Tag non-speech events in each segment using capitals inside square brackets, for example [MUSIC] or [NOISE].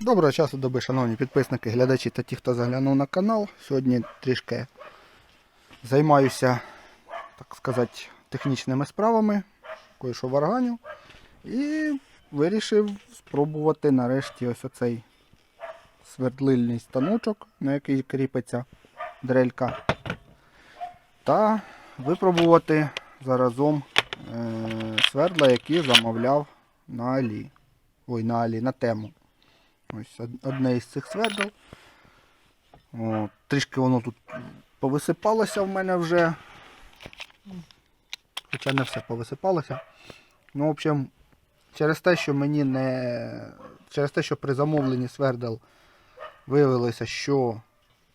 Доброго часу доби, шановні підписники, глядачі та ті, хто заглянув на канал. Сьогодні трішки займаюся, так сказати, технічними справами, кое-що варганю. І вирішив спробувати нарешті ось оцей свердлильний станочок, на який кріпиться дрелька. Та випробувати заразом е, свердла, які замовляв на Алі. Ой, на Алі, на тему. Ось одне із цих свердел. О, трішки воно тут повисипалося в мене вже. Хоча не все повисипалося. Ну, в общем, через те, що мені не. Через те, що при замовленні свердел виявилося, що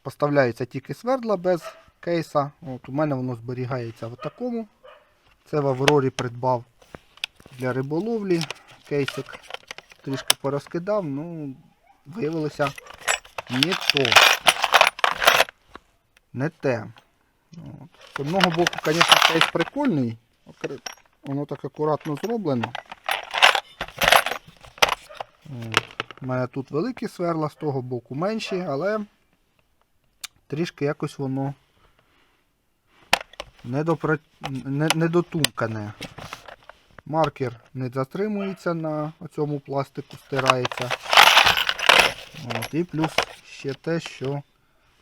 поставляється тільки свердла без кейса. От у мене воно зберігається в такому. Це в Аврорі придбав для риболовлі кейсик трішки порозкидав, ну, виявилося не то. Не те. От. З одного боку, звісно, кейс прикольний. Воно так акуратно зроблено. От. У мене тут великі сверла, з того боку менші, але трішки якось воно недопра... недотумкане. Маркер не затримується на цьому пластику, стирається. От, і плюс ще те, що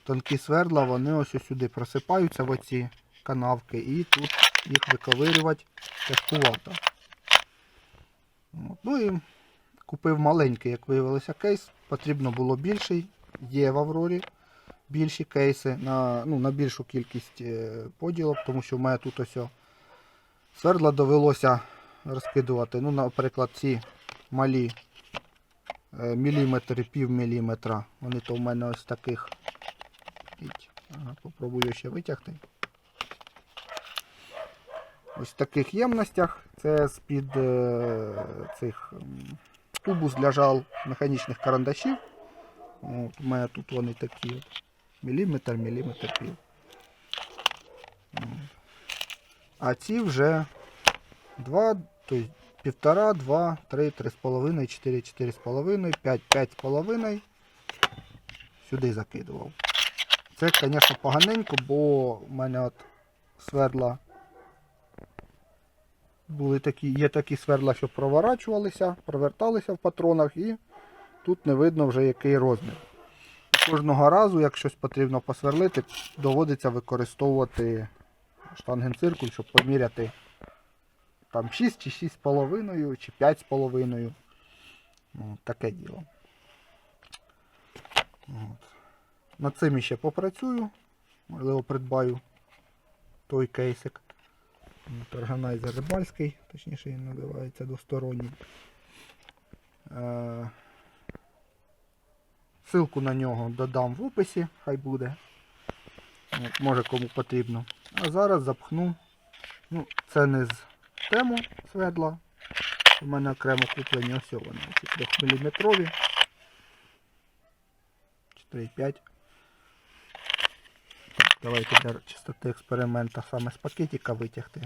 тонкі свердла, вони ось сюди просипаються в оці канавки, і тут їх виковирювати тяжкувато. От, ну і купив маленький, як виявилося, кейс. Потрібно було більший. Є в Аврорі більші кейси на, ну, на більшу кількість е, поділок, тому що в мене тут ось свердла довелося розкидувати. Ну, наприклад, ці малі е, міліметри, пів міліметра. Вони то в мене ось таких. Ага, попробую ще витягти. Ось в таких ємностях. Це з-під е, цих м, тубус для жал механічних карандашів. От, у мене тут вони такі. Міліметр, міліметр пів. А ці вже 2, то есть півтора, 2, 3, 3,5, 4, 4,5, 5, 5,5. Сюди закидував. Це, звісно, поганенько, бо в мене от свердла були такі, є такі свердла, що проворачувалися, проверталися в патронах і тут не видно вже який розмір. Кожного разу, як щось потрібно посверлити, доводиться використовувати штангенциркуль, щоб поміряти там 6 чи 6,5 чи 5,5. Ну, таке діло. От. Над цим ще попрацюю. Можливо, придбаю той кейсик. Органайзер рибальський, точніше він називається двосторонній. Е, Ссылку на нього додам в описі, хай буде. От, може кому потрібно. А зараз запхну. Ну, це не з тему свердла. У мене окремо куплені ось вони. Ці 3 мм. 4,5. Так, давайте для чистоти експеримента саме з пакетика витягти.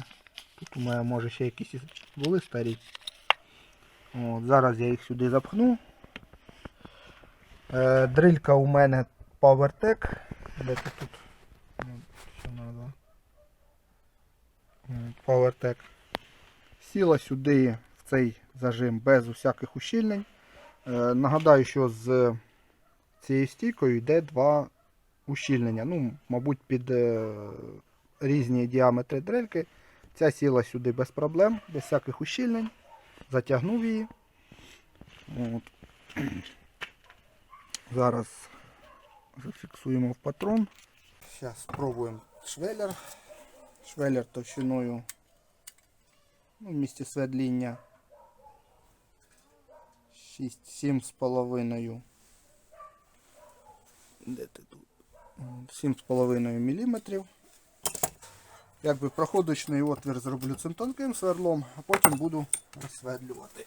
Тут у мене може ще якісь були старі. От, зараз я їх сюди запхну. Е, дрилька у мене PowerTech. Де тут? PowerTech. Сіла сюди в цей зажим без усяких ущільнень. Е, нагадаю, що з цією стійкою йде два ущільнення. Ну, мабуть, під е, різні діаметри дрельки. Ця сіла сюди без проблем, без всяких ущільнень. Затягнув її. От. [CLEARS THROAT] Зараз зафіксуємо в патрон. Зараз спробуємо швеллер. Швеллер товщиною ну, в місті свердління 6-7 з половиною. Де ти тут? 7,5 мм. Якби проходочний отвір зроблю цим тонким сверлом, а потім буду розсверлювати.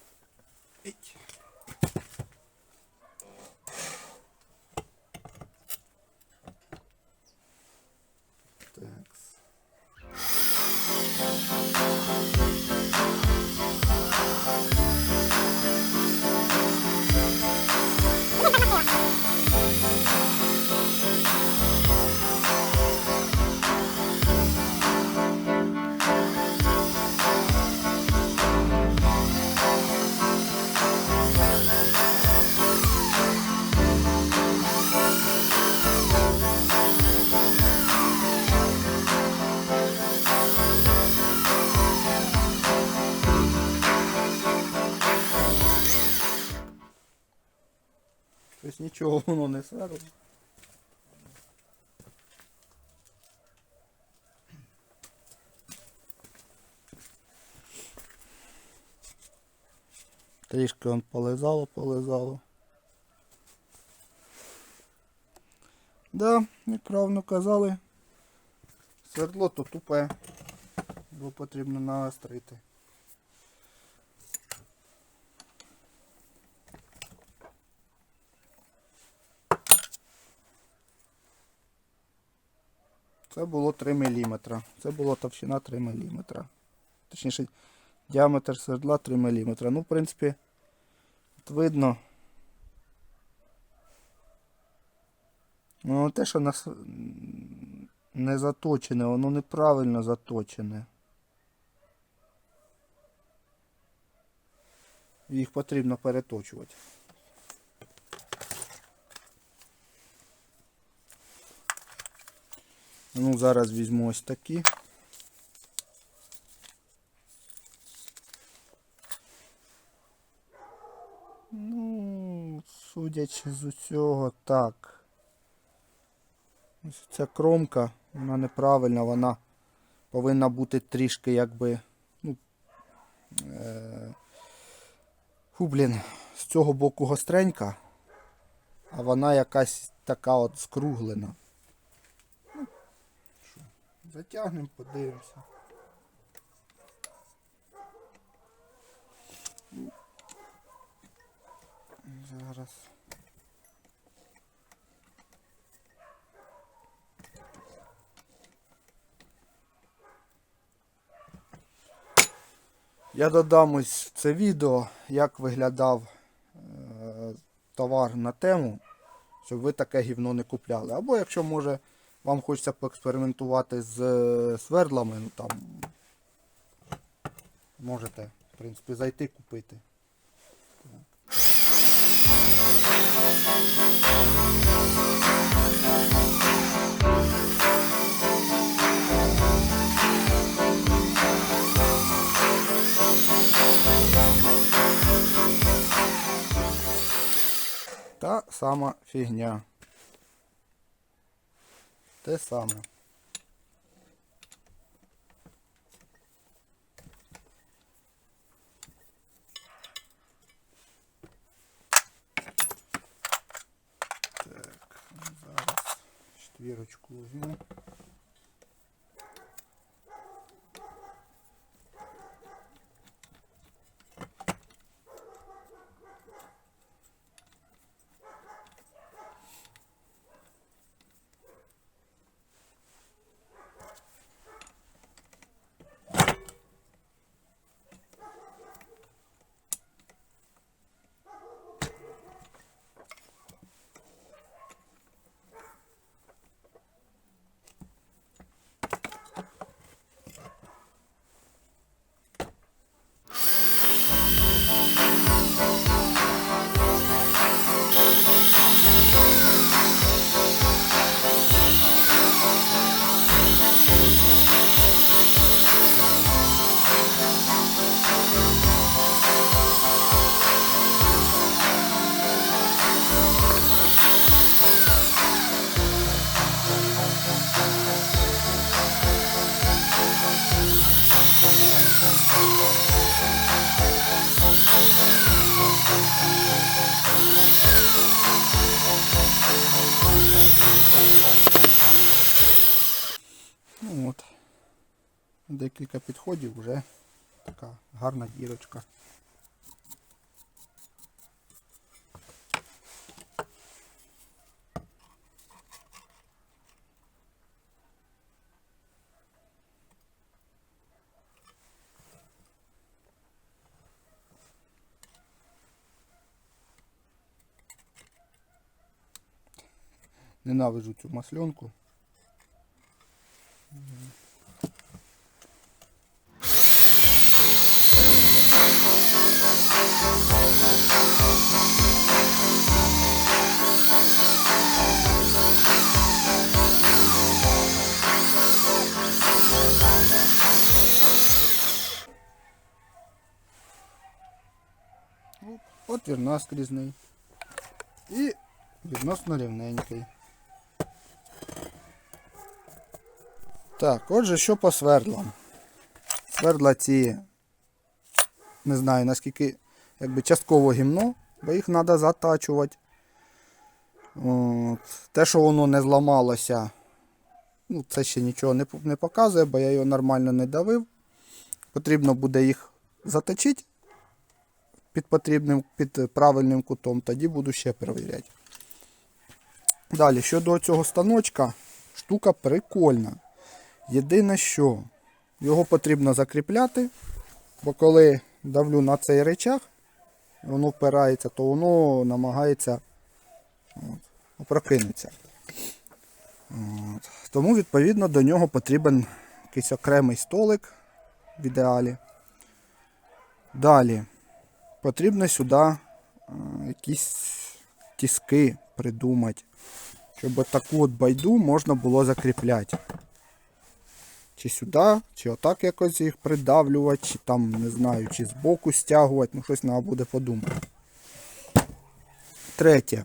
Нічого воно не сверло. Трішки он полизало, полизало. Да, як правильно казали, свердло то тупе, бо потрібно наострити. Це було 3 мм. Це була товщина 3 мм. Точніше, діаметр свердла 3 мм. Ну, в принципі, от видно. Ну, те, що нас не заточене, воно неправильно заточене. Їх потрібно переточувати. Ну, зараз візьму ось такі. Ну, судячи з усього, так. Ось ця кромка, вона неправильна, вона повинна бути трішки якби. Ну, е, фу, блін, з цього боку гостренька, а вона якась така от скруглена. Затягнемо, подивимося. Зараз. Я додам ось це відео, як виглядав е, товар на тему, щоб ви таке гівно не купляли. Або якщо може вам хочеться поекспериментувати з е, свердлами, ну там можете, в принципі, зайти купити. Та сама фігня. Те саме. Так, зараз четвірочку візьму. Декілька підходів вже така гарна дірочка. Ненавиджу цю масленку. Отвір наскрізний. І відносно рівненький. Так, отже, що по свердлам. Свердла ці, не знаю наскільки, якби частково гімно, бо їх треба затачувати. От. Те, що воно не зламалося, ну, це ще нічого не, не показує, бо я його нормально не давив. Потрібно буде їх заточити під потрібним, під правильним кутом, тоді буду ще перевіряти. Далі, щодо цього станочка, штука прикольна. Єдине що, його потрібно закріпляти, бо коли давлю на цей речах, воно впирається, то воно намагається. От. Тому, відповідно, до нього потрібен якийсь окремий столик в ідеалі. Далі потрібно сюди е, якісь тіски придумати, щоб таку от байду можна було закріпляти. Чи сюди, чи отак якось їх придавлювати, чи там, не знаю, чи збоку стягувати, ну щось треба буде подумати. Третє.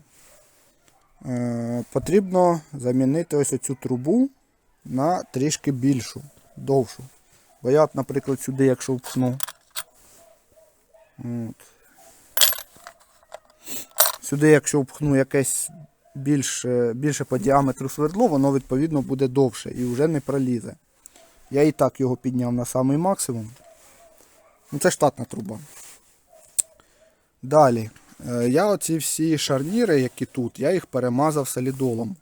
Е, потрібно замінити ось оцю трубу на трішки більшу, довшу. Бо я, наприклад, сюди, якщо впхну. От. Сюди, якщо впхну якесь більше, більше по діаметру свердло, воно відповідно буде довше і вже не пролізе. Я і так його підняв на самий максимум. Ну, це штатна труба. Далі. Е, Я оці всі шарніри, які тут, я їх перемазав солідолом.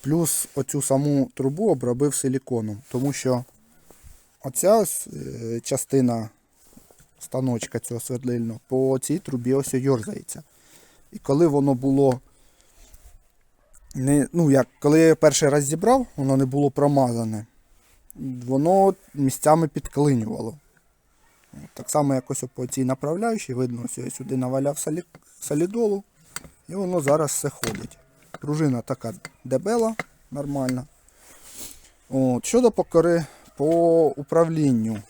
Плюс оцю саму трубу обробив силіконом. Тому що оця е, частина станочка цього свердлильного по цій трубі ось йорзається. І коли воно було. Не, ну, як, коли я його перший раз зібрав, воно не було промазане. Воно місцями підклинювало. Так само якось по цій направляючій, видно, ось я сюди наваляв солі, солідолу, і воно зараз все ходить. Пружина така дебела, нормальна. От, щодо покори по управлінню.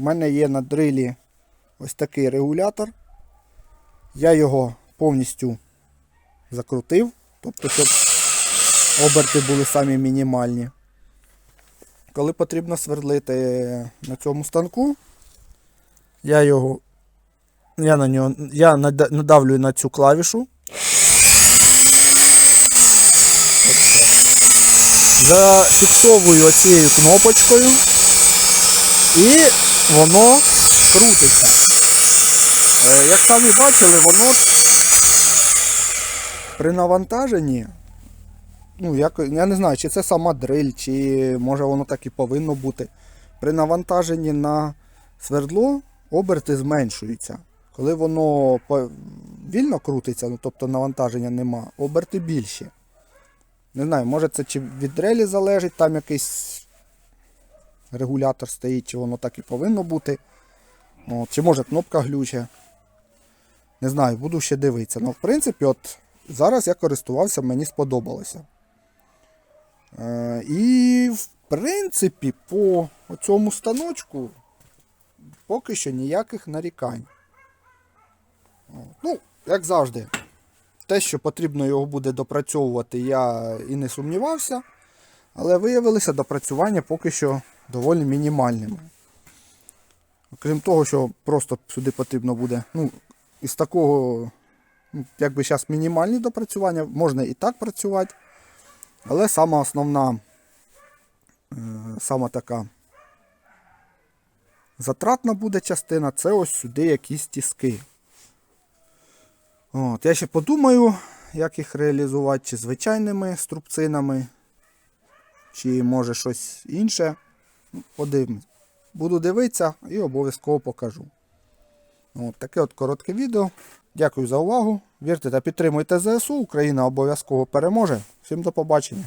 Мене є на дрилі ось такий регулятор. Я його повністю закрутив, тобто, щоб оберти були самі мінімальні. Коли потрібно свердлити на цьому станку, я його. Я на нього я нада- надавлюю на цю клавішу. Зафіксовую оцією кнопочкою. І воно крутиться. Е, Як самі бачили, воно при навантаженні ну, як, я не знаю, чи це сама дриль, чи може воно так і повинно бути. При навантаженні на свердло оберти зменшуються. Коли воно вільно крутиться, ну, тобто навантаження нема, оберти більші. Не знаю, може це чи від дрелі залежить, там якийсь регулятор стоїть, чи воно так і повинно бути. От, чи може кнопка глюче. Не знаю, буду ще дивитися. Ну, в принципі, от зараз я користувався, мені сподобалося. Е, і, в принципі, по цьому станочку поки що ніяких нарікань. Ну, як завжди, те, що потрібно його буде допрацьовувати, я і не сумнівався. Але виявилися допрацювання поки що доволі мінімальними. Крім того, що просто сюди потрібно буде, ну, із такого, ну, якби зараз мінімальні допрацювання, можна і так працювати. Але сама основна, е, сама така затратна буде частина, це ось сюди якісь тіски. От, я ще подумаю, як їх реалізувати, чи звичайними струбцинами, чи може щось інше. Ну, Подивимось. Буду дивитися і обов'язково покажу. От, таке от коротке відео. Дякую за увагу. Вірте та підтримуйте ЗСУ. Україна обов'язково переможе. Всім до побачення.